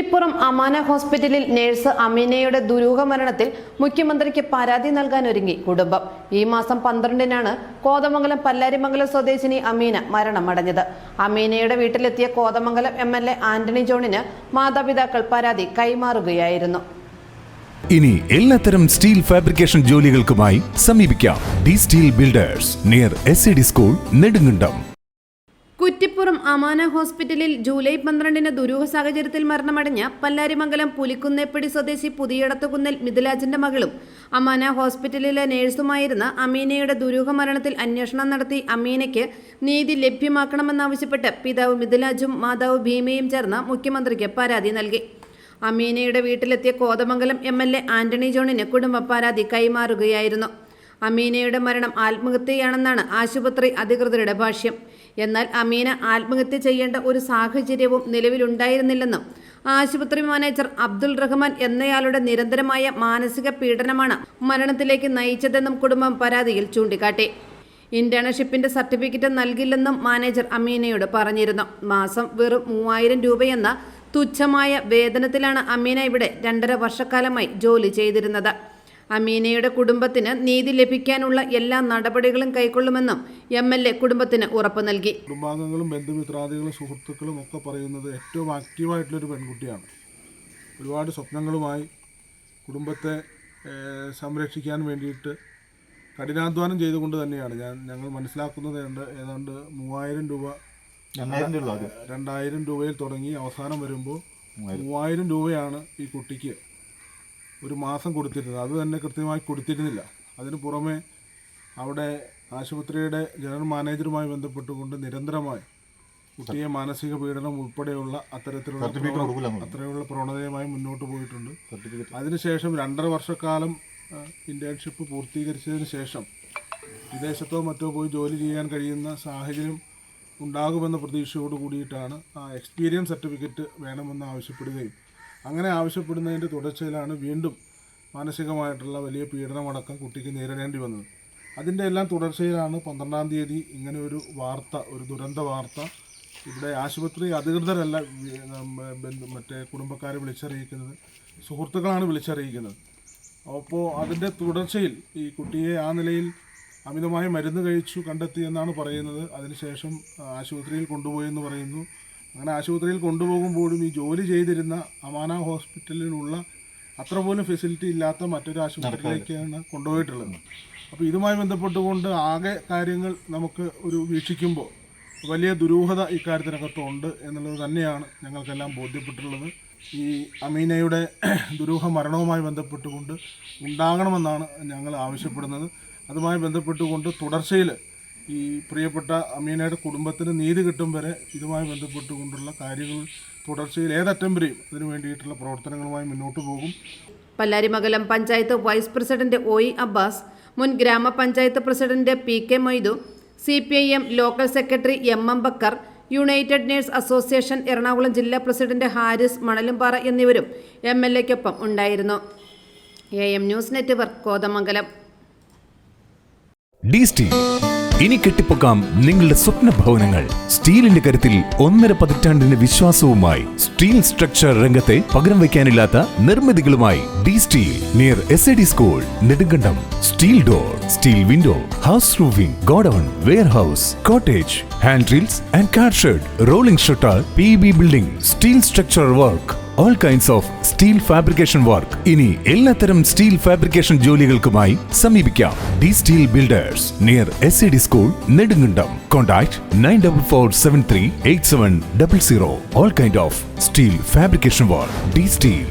കുറ്റിപ്പുറം അമാന ഹോസ്പിറ്റലിൽ നഴ്സ് അമീനയുടെ ദുരൂഹ മരണത്തിൽ മുഖ്യമന്ത്രിക്ക് പരാതി നൽകാനൊരുങ്ങി കുടുംബം. ഈ മാസം പന്ത്രണ്ടിനാണ് കോതമംഗലം പല്ലാരിമംഗലം സ്വദേശിനി അമീന മരണമടഞ്ഞത്. അമീനയുടെ വീട്ടിലെത്തിയ Kothamangalam M L A Antony ജോണിന് മാതാപിതാക്കൾ പരാതി കൈമാറുകയായിരുന്നു. ഇനി എല്ലാത്തരം സ്റ്റീൽ ഫാബ്രിക്കേഷൻ ജോലികൾക്കുമായി സമീപിക്കാം. D steel builders near S school Nedumkandam. Kuttippuram Amana ഹോസ്പിറ്റലിൽ ജൂലൈ പന്ത്രണ്ടിന് ദുരൂഹ സാഹചര്യത്തിൽ മരണമടഞ്ഞ പല്ലാരിമംഗലം പുലിക്കുന്നേപ്പടി സ്വദേശി പുതിയടത്തുകുന്നൽ മിഥുലാജിന്റെ മകളും അമാന ഹോസ്പിറ്റലിലെ നഴ്സുമായിരുന്ന അമീനയുടെ ദുരൂഹ മരണത്തിൽ അന്വേഷണം നടത്തി അമീനയ്ക്ക് നീതി ലഭ്യമാക്കണമെന്നാവശ്യപ്പെട്ട് പിതാവ് മിഥുലാജും മാതാവ് ഭീമയും ചേർന്ന് മുഖ്യമന്ത്രിക്ക് പരാതി നൽകി. അമീനയുടെ വീട്ടിലെത്തിയ Kothamangalam M L A Antony ജോണിന് കുടുംബ പരാതി കൈമാറുകയായിരുന്നു. അമീനയുടെ മരണം ആത്മഹത്യയാണെന്നാണ് ആശുപത്രി അധികൃതരുടെ ഭാഷ്യം. എന്നാൽ അമീന ആത്മഹത്യ ചെയ്യേണ്ട ഒരു സാഹചര്യവും നിലവിലുണ്ടായിരുന്നില്ലെന്നും ആശുപത്രി മാനേജർ അബ്ദുൾ റഹ്മാൻ എന്നയാളുടെ നിരന്തരമായ മാനസിക പീഡനമാണ് മരണത്തിലേക്ക് നയിച്ചതെന്നും കുടുംബം പരാതിയിൽ ചൂണ്ടിക്കാട്ടി. ഇന്റേൺഷിപ്പിന്റെ സർട്ടിഫിക്കറ്റ് നൽകില്ലെന്നും മാനേജർ അമീനയോട് പറഞ്ഞിരുന്നു. മാസം വെറും മൂവായിരം രൂപയെന്ന തുച്ഛമായ വേതനത്തിലാണ് അമീന ഇവിടെ രണ്ടര വർഷക്കാലമായി ജോലി ചെയ്തിരുന്നത്. അമീനയുടെ കുടുംബത്തിന് നീതി ലഭിക്കാനുള്ള എല്ലാ നടപടികളും കൈക്കൊള്ളുമെന്നും എം എൽ എ കുടുംബത്തിന് ഉറപ്പ് നൽകി. കുടുംബാംഗങ്ങളും ബന്ധുമിത്രാദികളും സുഹൃത്തുക്കളും ഒക്കെ പറയുന്നത് ഏറ്റവും ആക്റ്റീവായിട്ടുള്ളൊരു പെൺകുട്ടിയാണ്. ഒരുപാട് സ്വപ്നങ്ങളുമായി കുടുംബത്തെ സംരക്ഷിക്കാൻ വേണ്ടിയിട്ട് കഠിനാധ്വാനം ചെയ്തുകൊണ്ട് തന്നെയാണ്. ഞാൻ ഞങ്ങൾ മനസ്സിലാക്കുന്നത് ഏതാണ്ട് ഏതാണ്ട് മൂവായിരം രൂപ രണ്ടായിരം രൂപയിൽ തുടങ്ങി അവസാനം വരുമ്പോൾ മൂവായിരം രൂപയാണ് ഈ കുട്ടിക്ക് ഒരു മാസം കൊടുത്തിരുന്നത്. അത് തന്നെ കൃത്യമായി കൊടുത്തിരുന്നില്ല. അതിന് പുറമെ അവിടെ ആശുപത്രിയുടെ ജനറൽ മാനേജറുമായി ബന്ധപ്പെട്ടുകൊണ്ട് നിരന്തരമായി കുട്ടിയെ മാനസിക പീഡനം ഉൾപ്പെടെയുള്ള അത്തരത്തിലുള്ള. അത്തരമുള്ള പ്രവണതയുമായി മുന്നോട്ട് പോയിട്ടുണ്ട്. അതിനുശേഷം രണ്ടര വർഷക്കാലം ഇന്റേൺഷിപ്പ് പൂർത്തീകരിച്ചതിന് ശേഷം വിദേശത്തോ മറ്റോ പോയി ജോലി ചെയ്യാൻ കഴിയുന്ന സാഹചര്യം ഉണ്ടാകുമെന്ന പ്രതീക്ഷയോട് കൂടിയിട്ടാണ് ആ എക്സ്പീരിയൻസ് സർട്ടിഫിക്കറ്റ് വേണമെന്ന് ആവശ്യപ്പെടുകയും അങ്ങനെ ആവശ്യപ്പെടുന്നതിന്റെ തുടർച്ചയിലാണ് വീണ്ടും മാനസികമായിട്ടുള്ള വലിയ പീഡനമടക്കം കുട്ടിക്ക് നേരിടേണ്ടി വന്നത്. അതിന്റെ എല്ലാം തുടർച്ചയിലാണ് പന്ത്രണ്ടാം തീയതി ഇങ്ങനെ ഒരു വാർത്ത ഒരു ദുരന്ത വാർത്ത ഇവിടെ ആശുപത്രി അധികൃതരല്ല മറ്റേ കുടുംബക്കാരെ വിളിച്ചറിയിക്കുന്നത് സുഹൃത്തുക്കളാണ് വിളിച്ചറിയിക്കുന്നത്. അപ്പോൾ അതിന്റെ തുടർച്ചയിൽ ഈ കുട്ടിയെ ആ നിലയിൽ അമിതമായ മരുന്ന് കഴിച്ചു കണ്ടെത്തി എന്നാണ് പറയുന്നത്. അതിനുശേഷം ആശുപത്രിയിൽ കൊണ്ടുപോയി എന്ന് പറയുന്നു. അങ്ങനെ ആശുപത്രിയിൽ കൊണ്ടുപോകുമ്പോഴും ഈ ജോലി ചെയ്തിരുന്ന അമാന ഹോസ്പിറ്റലിനുള്ള അത്ര പോലും ഫെസിലിറ്റി ഇല്ലാത്ത മറ്റൊരു ആശുപത്രിയിലേക്കാണ് കൊണ്ടുപോയിട്ടുള്ളത്. അപ്പോൾ ഇതുമായി ബന്ധപ്പെട്ടുകൊണ്ട് ആകെ കാര്യങ്ങൾ നമുക്ക് ഒരു വീക്ഷിക്കുമ്പോൾ വലിയ ദുരൂഹത ഇക്കാര്യത്തിനകത്തുണ്ട് എന്നുള്ളത് തന്നെയാണ് ഞങ്ങൾക്കെല്ലാം ബോധ്യപ്പെട്ടിട്ടുള്ളത്. ഈ അമീനയുടെ ദുരൂഹ മരണവുമായി ബന്ധപ്പെട്ടുകൊണ്ട് ഉണ്ടാകണമെന്നാണ് ഞങ്ങൾ ആവശ്യപ്പെടുന്നത്. അതുമായി ബന്ധപ്പെട്ടുകൊണ്ട് തുടർച്ചയിൽ ഈ പ്രിയപ്പെട്ട അമീനയുടെ കുടുംബത്തിന് നീതി കിട്ടും വരെ ഇതുമായി ബന്ധപ്പെട്ടുകൊണ്ടുള്ള കാര്യങ്ങൾ തുടർച്ചയിൽ ഏതറ്റം വരെയും അതിനു വേണ്ടിയിട്ടുള്ള പ്രവർത്തനങ്ങളുമായി മുന്നോട്ട് പോകും. Pallarimangalam panchayat vice president O E Abbas മുൻ ഗ്രാമപഞ്ചായത്ത് president P K Moidu C P I M local secretary M M Bakkar united nurse association Ernakulam ജില്ലാ പ്രസിഡന്റ് ഹാരിസ് മണലുംപാറ എന്നിവരും എം എൽ എക്കൊപ്പം ഉണ്ടായിരുന്നു. A M news network Kothamangalam. ഇനി കെട്ടിപ്പൊക്കാം നിങ്ങളുടെ സ്വപ്ന ഭവനങ്ങൾ. സ്റ്റീലിന്റെ കരുത്തിൽ ഒന്നര പതിറ്റാണ്ടിന്റെ വിശ്വാസവുമായി സ്റ്റീൽ സ്ട്രക്ചർ രംഗത്തെ പകരം വയ്ക്കാനില്ലാത്ത നിർമ്മിതികളുമായി D steel near S A D school Nedumkandam steel door steel window house roofing godown warehouse cottage handrails and car shed rolling shutter P B building steel structure work. All kinds of steel fabrication work ഇനി എല്ലാത്തരം steel fabrication ജോലികൾക്കുമായി സമീപിക്കാം. D steel builders near S C D school Nedumkandam. Contact nine double four seven three eight seven double zero all kind of steel fabrication work D steel